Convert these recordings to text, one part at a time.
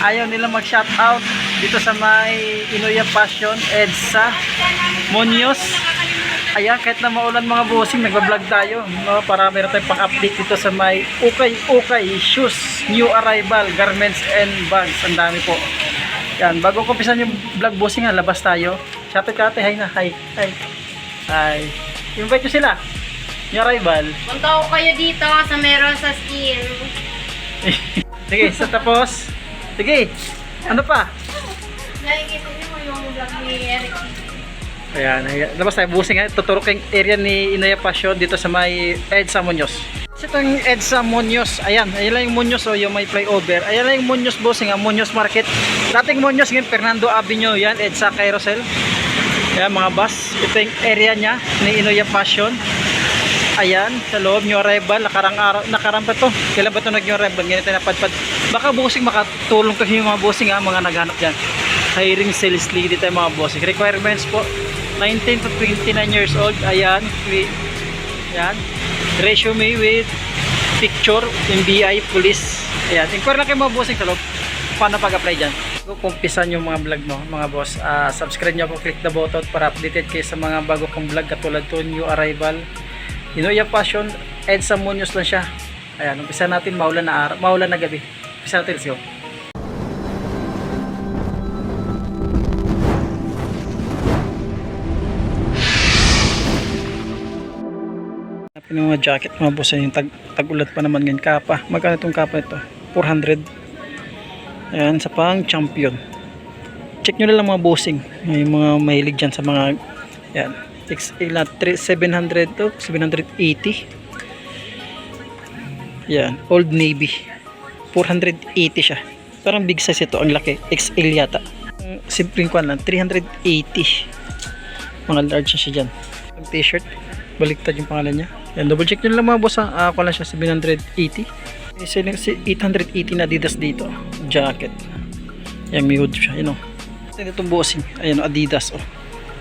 ayaw nila mag-shoutout dito sa may Inoya Passion, EDSA, Munoz. Ayan, kahit na maulan mga bossing, nagbablog tayo. No? Para meron tayong pang-update dito sa may Ukay Ukay Shoes, New Arrival, Garments and Bags. Ang dami po. Yan, bago ko umpisan yung vlog bossing, ha, labas tayo. Shoutout ka ate, hi na, hi, hi. Hi. Invite nyo sila. New Arrival. Punta ko kayo dito sa meron sa skin. Sige, sa tapos. Sige, ano pa? Nakikita niyo yung vlog ni Eric. Ayan, ayan. labas tayo, busing ha. Tuturo kayong area ni Inaya Passion dito sa may EDSA Munoz. Itong EDSA Munoz, ayan, ayan lang yung Munoz o yung may flyover. Ayan lang yung Munoz busing ha, Munoz Market. Dating Munoz ngayon, Fernando Avenue, yan, EDSA Carousel. Ayan, mga bus. Ito yung area niya ni Inaya Passion. Ayan, sa loob, new arrival, nakarang araw, nakarang pa to. Kailan ba ito nag-new arrival? Ganito tayo napadpad. Baka busing makatulong to yung mga busing ha, mga naghanap dyan. Hiring sales lead tayo mga bossing. Requirements po, 19 to 29 years old. Ayan, with, ayan. Resume with picture, MBI, police. Ayan, inquire lang kayo mga bossing sa loob. Paano pag-apply dyan? Kung kumpisan yung mga vlog mo, mga boss, ah, subscribe nyo ako, click the button para updated kayo sa mga bago kong vlog katulad to, new arrival. Inoya Passion, Edsa Munoz lang siya. Ayan, umpisa natin, maulan na araw, maulan na gabi. Umpisa natin, let's go. Hanapin yung mga jacket mga boss yung tag, tag-ulat pa naman ngayon kapa magkano itong kapa ito 400 ayan sa pang champion check nyo na lang mga bossing yung mga mahilig dyan sa mga yan XL na 3 700 to 780 yan old navy. 480 siya. Parang big size ito ang laki. XL yata. Simpleng kwan lang 380 mga large siya dyan. Ang t-shirt baliktad yung pangalan niya. Yan double check nyo lang mga boss ha. Ako lang siya 780 may selling si 880 na adidas dito. Jacket. Yan may hood siya yun o ito itong bossing. Ayan o adidas o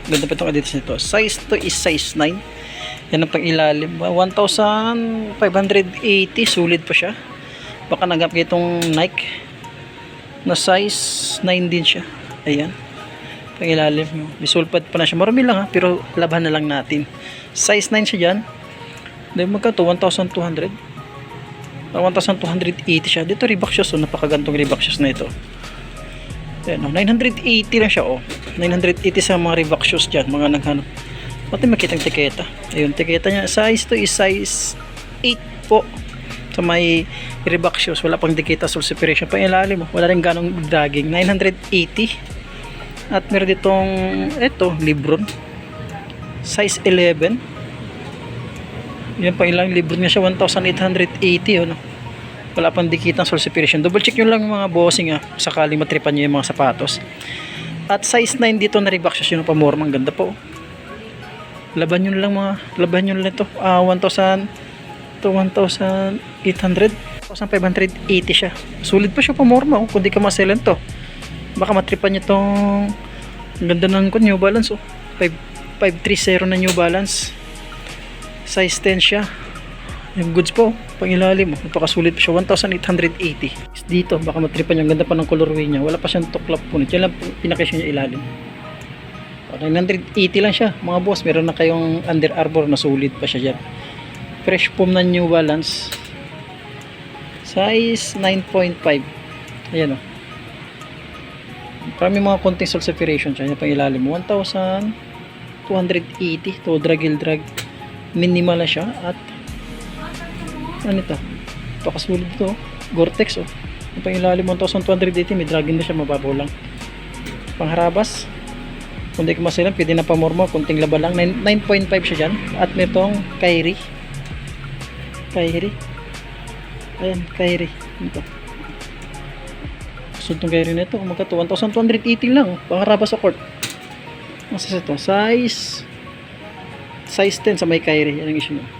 ganda pa itong adidas nito. Size to is size 9 yan ang pang ilalim 1,580 sulit pa siya. Baka nagap itong Nike. Na size 9 din siya. Ayan. Pang ilalim may sulpad pa na siya. Marami lang ha pero laban na lang natin. Size 9 siya dyan. Dahil magka to? 1,200 Ah, 1,280 siya. Dito Reebok shoes. Oh, napakagantong Reebok shoes na ito Ayan, oh, 980 lang siya oh. 980 sa mga Reebok shoes dyan mga naghanap. Pati makita ang tiketa. Ayun tiketa niya. Size to is size 8 po sa may Reebok shoes. Wala pang tiketa soul separation pang ilalim oh. wala rin ganong dragging. 980 at meron ditong eto Libron size 11 yan pa ilang libro niya siya 1,880 ano wala pang dikit ng soul separation double check nyo lang mga bossing ah sakaling matripan nyo yung mga sapatos. At size 9 dito na Reebok shoes yun pa more ang ganda po. Laban nyo lang mga laban nyo lang ito. Ah 1,000 to 1,800 1,580 siya. Sulit pa siya pa more oh, kung di ka maselan to baka matripan nyo tong ganda ng ko, New Balance oh. 5, 530 na New Balance. Size 10 siya yung goods po pangilalim oh. napakasulit pa siya 1,880 dito baka matripan yung ganda pa ng colorway niya wala pa siyang tuklap punit yan lang pinakasya niya ilalim 980 lang siya mga boss meron na kayong Under Armour na sulit pa siya dyan fresh foam na New Balance size 9.5 ayan o Marami mga konting salt separation siya. Yan pang ilalim. 1,280 to drag and drag. Minimal na siya. At ano ito? Ito kasulit ito. Gore-Tex oh. Yan pang ilalim 1,280. May drag na siya. Mababaw lang. Pangharabas. Kung di ka masilang, pwede na pamormo. Kunting laba lang. 9.5 siya dyan. At may itong Kyrie. Kyrie. Ayan, Kyrie. Ito. So itong gayro nito, magkato 1,280 lang, oh. pangaraba sa court. Masa ito, size size 10 sa may Kyrie, yan ang issue nyo.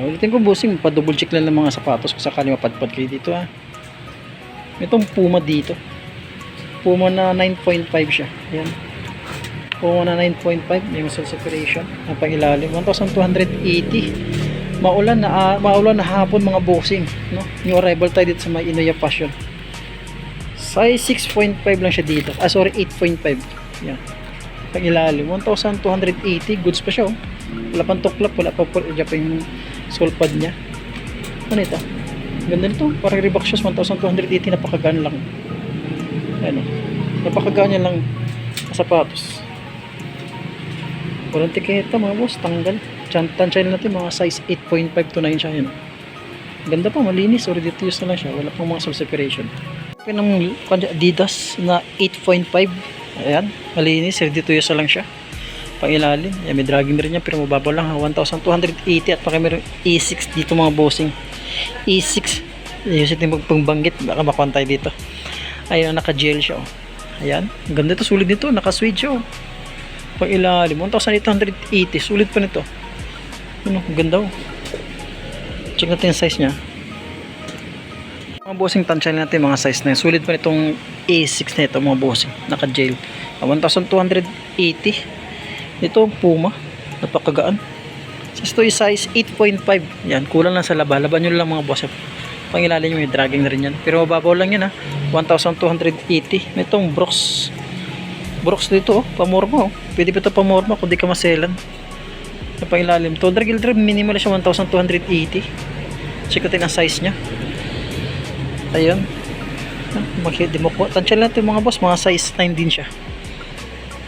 Uh, ulitin ko bossing, pa-double check lang ng mga sapatos kung sakali mapadpad kayo dito ha. Itong Puma dito. Puma na 9.5 siya. Yan. Puma na 9.5, may muscle separation. Ang pangilalim, 1,280. Maulan na, ah, maulan na hapon mga bossing. No? New arrival tayo dito sa may Inoya Passion Size 6.5 lang siya dito. Ah, sorry, 8.5. Yan. Pag ilalim, 1,280. Goods pa siya, oh. Wala pang tuklap, wala pa po, dyan pa yung sole pad niya. Ano ito? Ganda nito. Parang Reebok shoes, 1,280. Napakagaan lang. Ano? Napakagaan niya lang sa sapatos. Walang tiketa mga boss, tanggal. Tansya natin mga size 8.5 to 9 siya yun. Ganda pa, malinis. Already to use na lang siya. Wala pang mga sole separation. Okay ng Adidas na 8.5. Ayan, malinis. Ready to use na lang siya. Pang ilalim. May dragging rin niya pero mababaw lang ha. 1,280 at paki meron E6 dito mga bossing. E6. Ayun siya yung pagbanggit. Baka makuha tayo dito. Ayun, naka-gel siya. Oh. Ayan. Ang ganda ito. Sulit nito. Naka-suede siya. Oh. Pang ilalim. 1,880. Sulit pa nito. Ano, ang ganda oh. Check natin yung size niya. Mga bossing, tansya natin mga size na yun. Sulit pa nitong A6 na ito mga bossing. Naka-gel. Ah, 1,280. Ito ang Puma. Napakagaan. Ito yung size 8.5. Yan, kulang lang sa laba. Laban nyo lang mga boss. Pangilalim nyo, may dragging na rin yan. Pero mababaw lang yan ha. 1,280. May itong Brooks. Brooks dito oh. Pamorma oh. Pwede pa ito pamorma kung di ka maselan. Sa pangilalim. Tundra Gildrem, minimal siya 1,280. Check ang size niya. Ayun. Makikita mo ko. Tansya lang ito mga boss. Mga size 9 din siya.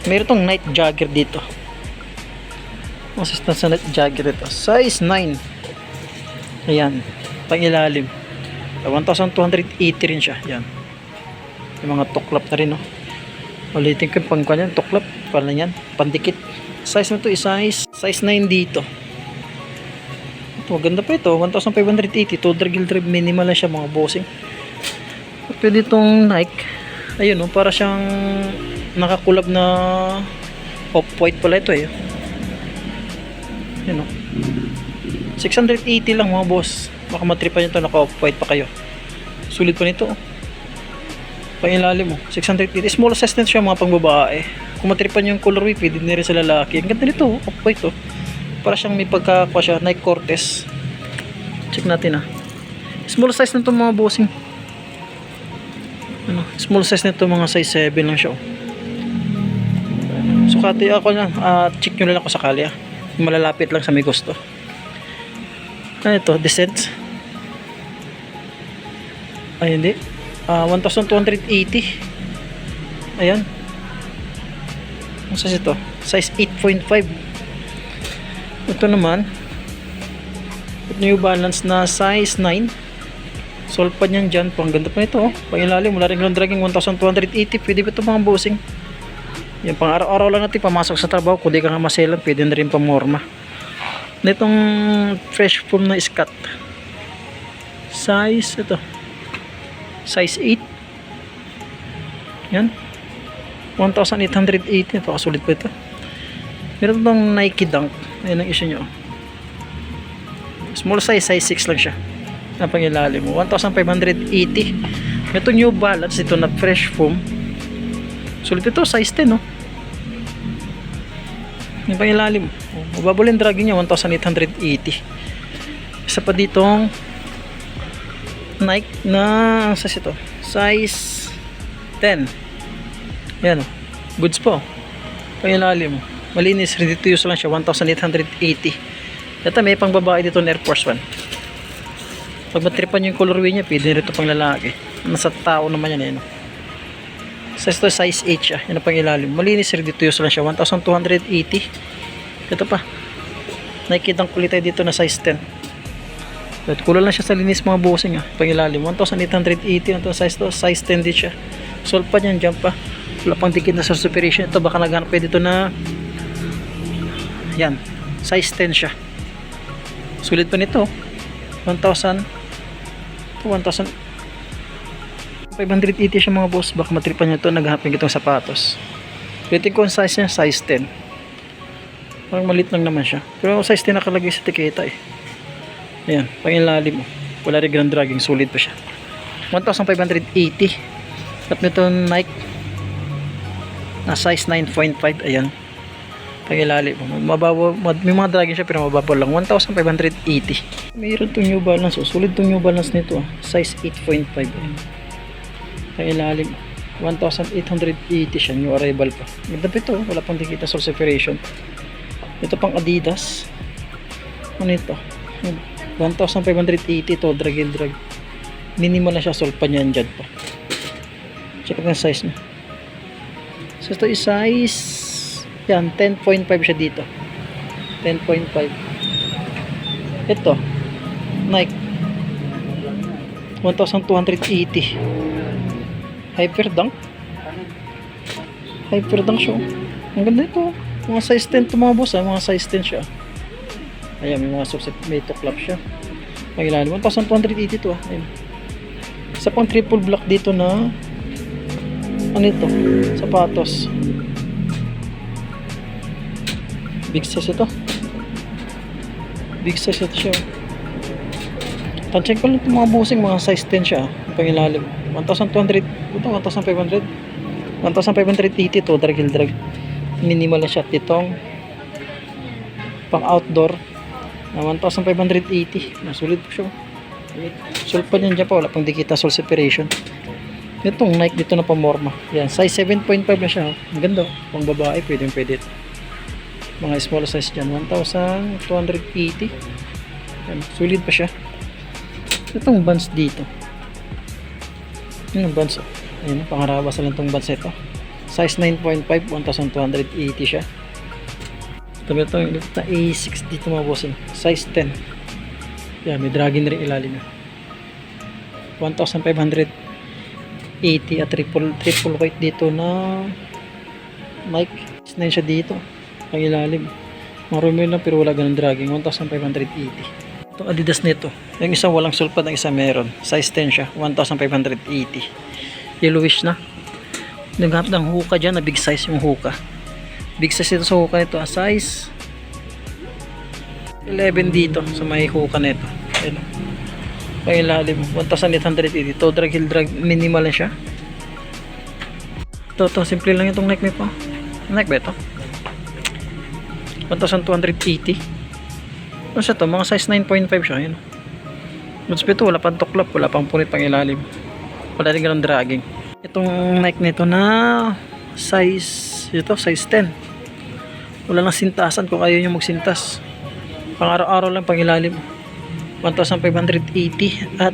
Meron tong night jogger dito. Masastan sa night jogger ito. Size 9. Ayan. Pangilalim. 1,280 rin siya. Yan. Yung mga tuklap na rin, no. Ulitin ko yung pang kanyan. Tuklap. Pala yan. Pandikit. Size mo to is size. Size 9 dito. Ito, ganda pa ito. 1,580. Tudor Gildrib. Minimal lang siya mga bossing. Pwede itong Nike. Ayun, no. Para siyang nakakulab na off-white pala ito eh. Yun o. 680 lang mga boss. Baka matripan nyo ito naka off-white pa kayo. Sulit pa nito. Pangilalim mo. 680. Small size siya mga pangbabae. Kung matripan yung colorway, pwede na rin sa lalaki. Ang ganda nito. oh. Off-white oh. Para siyang may pagkakwa siya. Nike Cortez. Check natin ah. Small size na ito mga bossing. Ano, small size nito mga size 7 lang siya. oh. Sukati ako na, ah check nyo na lang kung sakali ah. Malalapit lang sa may gusto. Ano ito? Descent? Ay hindi. Ah 1,280. Ayan. Ang size ito? Size 8.5. Ito naman. New Balance na size 9. Solve pa niyan dyan. Pang ganda pa nito. Oh. Pangilalim. Wala rin lang dragging 1,280. Pwede ba ito mga bossing? Yan, pang araw-araw lang natin pamasok sa trabaho. Kung di ka nga maselan, pwede na rin pamorma. Nitong fresh foam na scat. Size, ito. Size 8. Yan. 1,880. Ito, kasulit pa ito. Meron itong Nike Dunk. Ayan ang issue nyo. Small size, size 6 lang siya. Na pangilalim mo. 1,580. Ito New Balance. Ito na fresh foam. Sulit ito, size 10, no? Yung pangilalim. Oh, mababol yung dragging niya, 1,880. Isa pa ditong Nike na, sa ito? Size 10. Yan. Goods po. Pangilalim. Malinis, ready to use lang siya, 1,880. Ito, may pang dito na Air Force 1. Pag matripan yung colorway niya, pwede rin ito pang lalaki. Nasa tao naman yan, eh, no? Size to size 8 siya. Yan ang pang. Malinis ready to use lang siya. 1,280. Ito pa. Nakikita ang kulit tayo dito na size 10. At kulang lang siya sa linis mga bossing ah. Pang ilalim. 1,880. Ito size to. Size 10 din siya. Solve pa niyan. Jump pa. Wala pang dikit na sa superation. Ito baka naghanap kayo dito na yan. Size 10 siya. Sulit pa nito. 1,000 1,000 580 siya mga boss. Baka matripan nyo ito naghahapin itong sapatos. Rating ko ang size niya size 10 parang malit lang naman siya. Pero size 10 nakalagay sa tiketa eh. Ayan pangilalim mo wala rin grand dragging solid pa siya. 1580 at nito Nike. Na size 9.5 ayan. Pangilalim mo mababaw may mga dragging siya pero mababaw lang. 1580 mayroon tong New Balance oh. solid tong New Balance nito ah. size 8.5 ayan Sa ilalim. 1,880 siya. New arrival pa. Ganda pa ito. Wala pang dikita soul separation. Ito pang Adidas. Ano ito? Yan. 1,580 to drag and drag. Minimal na siya. Sol pa niyan dyan pa. Check ang size niya. So ito is size yan 10.5 siya dito. 10.5. Ito Nike 1280 Hyperdunk? Hyperdunk siya ang ganda ito mga size 10 to mga boss ha mga size 10 siya. Ayan may mga subset may tuklap siya. Ang ilalim 1280 to ah. Ayan. Isa pang triple block dito na ano ito? Sapatos. Big size ito. Big size ito siya Tansyan ko lang itong mga busing, mga size 10 siya. Ang pangilalim. 1,200, ito 1,500. 1,580 to, drag hill drag. Minimal na siya. Itong pang outdoor na 1,580. Nasulit po siya. Sul pa niyan dyan pa, wala pang dikita soul separation. Itong Nike dito na pamorma. Yan, size 7.5 na siya. oh. Ang ganda. oh. Pang babae, pwede pwede. Mga small size dyan, 1,280. Yan, sulit pa siya. Itong buns dito. Yung buns. oh. Ayun, pangarabas lang itong buns ito. Size 9.5, 1,280 siya. Ito ito, ito na A6 dito mga bossing. Size 10. Yan, may dragon rin ilalim. 1,580 at triple, triple white dito na Nike. Size 9 siya dito. Ang ilalim. Marumi lang pero wala ganun dragging. 1,580. Itong Adidas nito. Yung isa walang sulpad, ang isa meron. Size 10 siya. 1,580. Yellowish na. Naghanap ng hookah dyan na big size yung hookah. Big size ito sa hookah nito. Ah, size 11 dito sa may hookah nito. Ayan. Pang ilalim. 1,880. Ito drag hill drag. Minimal lang siya. Ito, ito. Simple lang itong Nike nito. Nike ba ito? 1,280. Ano siya to? Mga size 9.5 siya. Yun. Goods ito, wala pang tuklap, wala pang punit pang ilalim. Wala rin ganun dragging. Itong Nike nito na size, ito, size 10. Wala nang sintasan kung ayaw nyo magsintas. Pang araw-araw lang pang ilalim. 1,580 at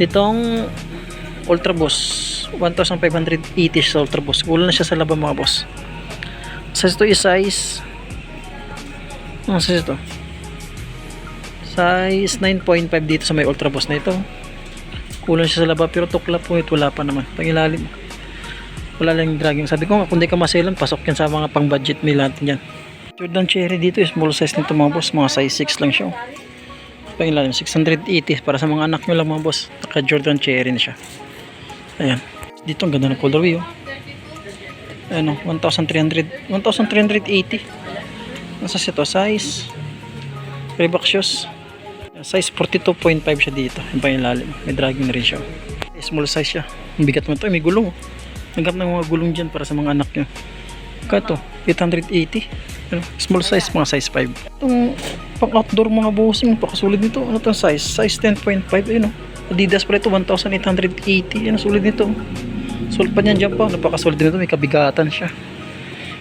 itong Ultra Boss 1,580 sa Ultra Boss. Kulang na siya sa laban mga boss. Size ito is size ano size ito? Size 9.5 dito sa may Ultra Boss na ito. Kulang siya sa laba pero tuklap po ito wala pa naman. Pangilalim. Wala lang dragging. Sabi ko nga kung di ka maselan pasok yan sa mga pang budget meal natin yan. Jordan Cherry dito small size nito mga boss. Mga size 6 lang siya. Pangilalim 680 para sa mga anak nyo lang mga boss. Naka Jordan Cherry na siya. Ayan. Dito ang ganda ng colorway oh. Ano, 1,300 1,380 Nasa ito, size Reebok shoes. Size 42.5 siya dito. Yung pa yung may dragging na siya. Small size siya. Ang bigat mo ito, may gulong. Nagap ng mga gulong dyan para sa mga anak nyo. Kato, 880 ano, Small size, mga size 5 Itong pang outdoor mga bossing Pakasulit nito, ano itong size? Size 10.5, ayun oh. Adidas pala ito, 1,880 Yan, sulit nito. Sulit pa niyan dyan pa, napakasulit nito. May kabigatan siya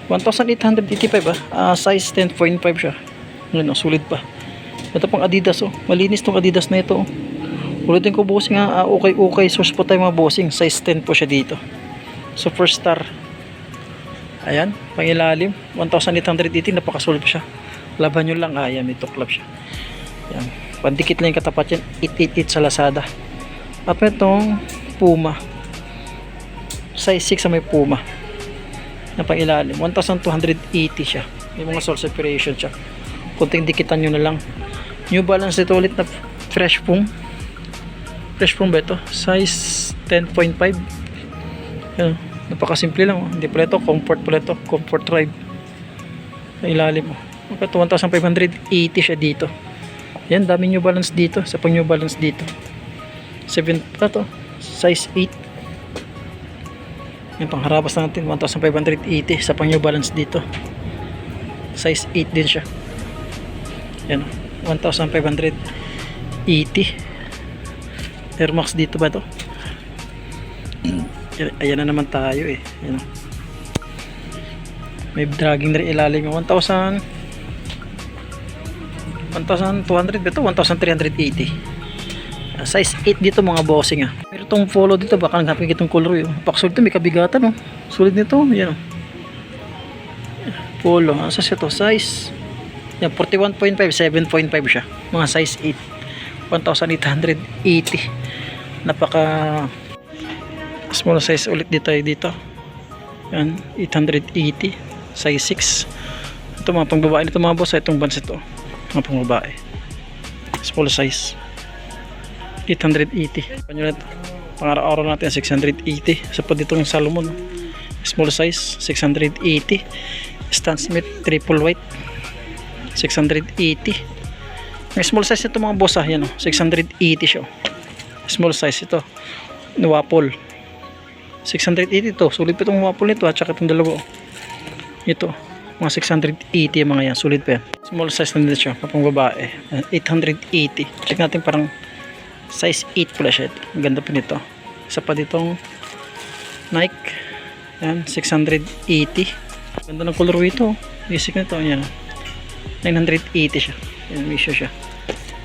1,885 ah. Ah, size 10.5 siya. Yun, oh, sulit pa. Ito pang Adidas oh. Malinis tong Adidas na ito. oh. Ulitin ko bossing nga, ah, okay okay. Source po tayo mga bossing. Size 10 po siya dito. Superstar. Ayan, pangilalim. 1,880, napakasulit pa siya. Laban nyo lang, ah, ayan, may tuklap siya. Ayan. Pandikit lang yung katapat yan. 888 sa Lazada. At itong Puma. Size 6 sa may Puma na pang ilalim 1280 siya. May mga soul separation siya. Kunting dikitan nyo na lang. New balance ito ulit na fresh foam. Fresh foam ba ito? Size 10.5 yan. Napakasimple lang oh. hindi pala ito. Comfort pala ito. Comfort sa ilalim oh. ito 1580 siya dito. Yan dami new balance dito. Sa pang new balance dito. 7 ito. Size 8 yung pangharabas natin 1580 sa pang new balance dito size 8 din siya yan 1580 Air Max dito ba to? Ayan na naman tayo eh. Ayan. May dragging na rin ilalim yung 1,000 1,200 ba ito? 1,380 Ah, size 8 dito mga bossing ah. Pero itong follow dito baka naghappy itong color yun paksulid ito may kabigatan oh. sulit nito yan oh. polo asa siya to size yan 41.5 7.5 siya. Mga size 8 1,880 napaka small size ulit dito tayo dito. Yan 880 size 6 ito mga pangbabae nito mga boss ah, itong bands ito mga pangbabae. Small size 880 Panyo natin pangaraw-araw natin 680 sa pa ditong Salomon. Small size 680 Stan Smith triple white 680 may small size ito mga boss ah. Yan oh. 680 siya oh. small size ito. Wapol. 680 to. Sulit pa itong Wapol nito at saka itong dalawa oh. ito mga 680 yung mga yan. Sulit pa yan. Small size na dito siya papang babae. 880 check natin parang size 8 pala siya. Ang ganda pa nito. Isa pa ditong Nike. Yan 680 ganda ng color ito basic nito yan 980 siya. Yan misyo siya.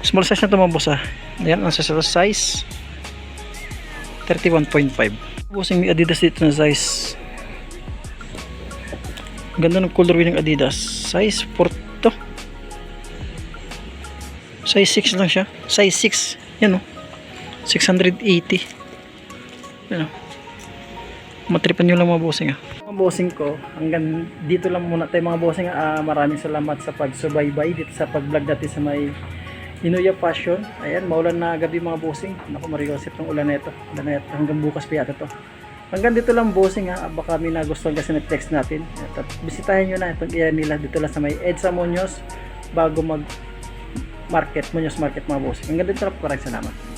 Small size na ito mga boss ah. Yan ang size size 31.5 bossing may adidas dito na size. Ganda ng color ng adidas. Size 4 to. Size 6 lang siya. Size 6 yan oh 680 ano? Matripan nyo lang mga bossing ah. Mga bossing ko hanggang dito lang muna tayo mga bossing ah. Maraming salamat sa pagsubaybay dito sa pag-vlog natin sa may Inuya Passion. Ayan maulan na gabi mga bossing. Naku mariosip ng ulan na ito. Ulan na ito. hanggang bukas pa yata to. Hanggang dito lang bossing ha baka may nagustuhan kasi nag-text natin. At bisitahin nyo na itong area nila dito lang sa may Edsa Munoz bago mag market Munoz Market mga bossing. Hanggang dito lang maraming salamat